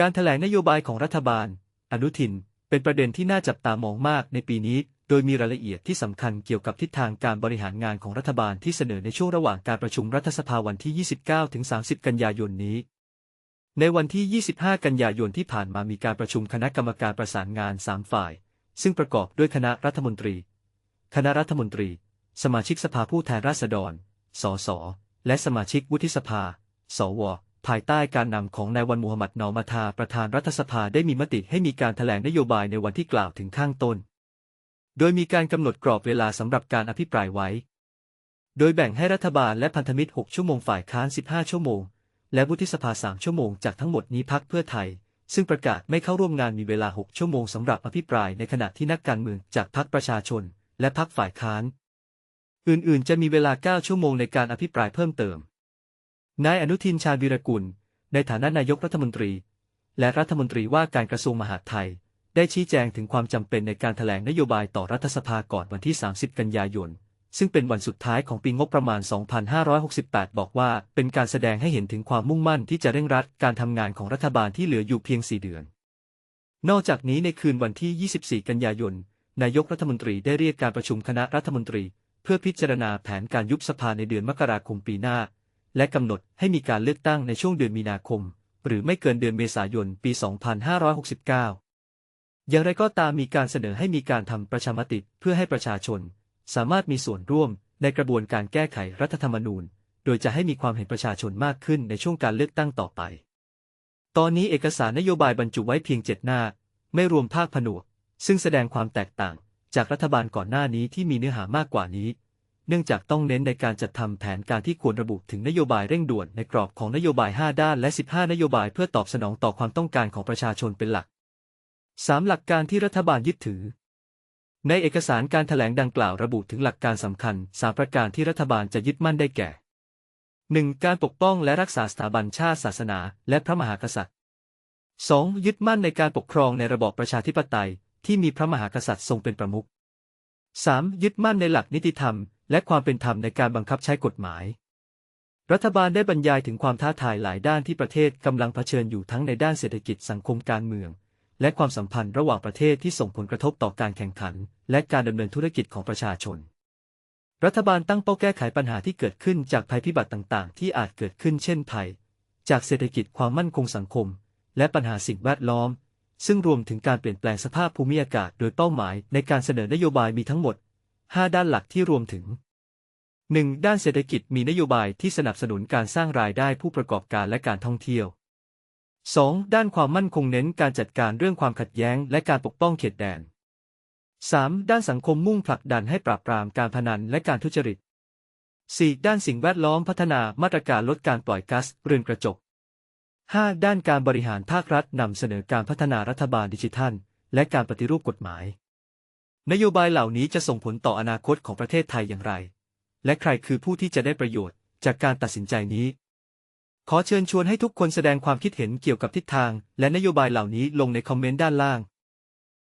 การแถลงนโยบายของรัฐบาล อนุทิน เป็นประเด็นที่น่าจับตามองมากในปีนี้ โดยมีรายละเอียดที่สำคัญเกี่ยวกับทิศทางการบริหารงานของรัฐบาลที่เสนอในช่วงระหว่างการประชุมรัฐสภาวันที่ 29-30 กันยายนนี้ ในวันที่ 25 กันยายนที่ผ่านมามีการประชุมคณะกรรมการประสานงาน 3 ฝ่าย ซึ่งประกอบด้วยคณะรัฐมนตรี คณะรัฐมนตรี สมาชิกสภาผู้แทนราษฎร สส และสมาชิกวุฒิสภา สว ภายใต้การนำของนายวันมูฮัมหมัดนอมาทาประธานรัฐสภาได้มีมติให้มีการแถลงนโยบายในวันที่กล่าวถึงข้างต้น โดยมีการกำหนดกรอบเวลาสำหรับการอภิปรายไว้ โดยแบ่งให้รัฐบาลและพันธมิตร 6 ชั่วโมงฝ่ายค้าน 15 ชั่วโมง และวุฒิสภา 3 ชั่วโมง จากทั้งหมดนี้พักเพื่อไทย ซึ่งประกาศไม่เข้าร่วมงานมีเวลา 6 ชั่วโมงสำหรับอภิปรายในขณะที่นักการเมืองจากพักประชาชน และพักฝ่ายค้าน อื่นๆ จะมีเวลา 9 ชั่วโมงในการอภิปรายเพิ่มเติม นายอนุทินชาญวีรกุล ในฐานะนายกรัฐมนตรี และรัฐมนตรีว่าการกระทรวงมหาดไทย ได้ชี้แจงถึงความจำเป็นในการแถลงนโยบายต่อรัฐสภาก่อนวันที่ 30 กันยายน ซึ่งเป็นวันสุดท้ายของปีงบประมาณ 2568 บอกว่า เป็นการแสดงให้เห็นถึงความมุ่งมั่นที่จะเร่งรัดการทำงานของรัฐบาลที่เหลืออยู่เพียง 4 เดือน นอกจากนี้ในคืนวันที่ 24 กันยายน นายกรัฐมนตรีได้เรียกการประชุมคณะรัฐมนตรี เพื่อพิจารณาแผนการยุบสภาในเดือนมกราคมปีหน้า และกำหนดให้มีการเลือกตั้งในช่วงเดือนมีนาคม หรือไม่เกินเดือนเมษายนปี 2569 อย่างไรก็ตามมีการเสนอให้มีการทำประชามติเพื่อให้ประชาชน สามารถมีส่วนร่วมในกระบวนการแก้ไขรัฐธรรมนูญ โดยจะให้มีความเห็นประชาชนมากขึ้นในช่วงการเลือกตั้งต่อไป ตอนนี้เอกสารนโยบายบรรจุไว้เพียงเจ็ดหน้า ไม่รวมภาคผนวก ซึ่งแสดงความแตกต่าง จากรัฐบาลก่อนหน้านี้ที่มีเนื้อหามากกว่านี้ เนื่องจากต้องเน้นในการจัดทำแผนการที่ควรระบุถึงนโยบายเร่งด่วนในกรอบของนโยบาย 5 ด้านและ 15 นโยบายเพื่อตอบสนองต่อความต้องการของประชาชนเป็นหลัก 3. หลักการที่รัฐบาลยึดถือ ในเอกสารการถแถลงดังกล่าวระบุถึงหลักการสำคัญ 3 ประการที่รัฐบาลจะยึดมั่นได้แก่ 1. การปกป้องและรักษาสถาบันชาติศาสนา และพระมหากษัตริย์ 2. ยึดมั่นในการปกครองในระบอบประชาธิปไตย ที่มีพระมหากษัตริย์ทรงเป็นประมุข 3. ยึดมั่นในหลักนิติธรรม และความเป็นธรรมในการบังคับใช้กฎหมาย รัฐบาลได้บรรยายถึงความท้าทายหลายด้านที่ประเทศกำลังเผชิญอยู่ทั้งในด้านเศรษฐกิจสังคมการเมือง และความสัมพันธ์ระหว่างประเทศที่ส่งผลกระทบต่อการแข่งขัน และการดำเนินธุรกิจของประชาชน รัฐบาลตั้งเป้าแก้ไขปัญหาที่เกิดขึ้นจากภัยพิบัติต่างๆ ที่อาจเกิดขึ้นเช่นภัย จากเศรษฐกิจความมั่นคงสังคม และปัญหาสิ่งแวดล้อม ซึ่งรวมถึงการเปลี่ยนแปลงสภาพภูมิอากาศโดยเป้าหมายในการเสนอนโยบายมีทั้งหมด 5 ด้านหลักที่รวมถึง 1. ด้านเศรษฐกิจมีนโยบายที่สนับสนุนการสร้างรายได้ผู้ประกอบการและการท่องเที่ยว 2. ด้านความมั่นคงเน้นการจัดการเรื่องความขัดแย้งและการปกป้องเขตแดน 3. ด้านสังคมมุ่งผลักดันให้ปราบปรามการพนันและการทุจริต 4. ด้านสิ่งแวดล้อมพัฒนามาตรการลดการปล่อยก๊าซเรือนกระจก 5. ด้านการบริหารภาครัฐนำเสนอการพัฒนารัฐบาลดิจิทัล และการปฏิรูปกฎหมาย นโยบายเหล่านี้จะส่งผลต่ออนาคตของประเทศไทยอย่างไร และใครคือผู้ที่จะได้ประโยชน์จากการตัดสินใจนี้ ขอเชิญชวนให้ทุกคนแสดงความคิดเห็นเกี่ยวกับทิศทาง และนโยบายเหล่านี้ลงในคอมเมนต์ด้านล่าง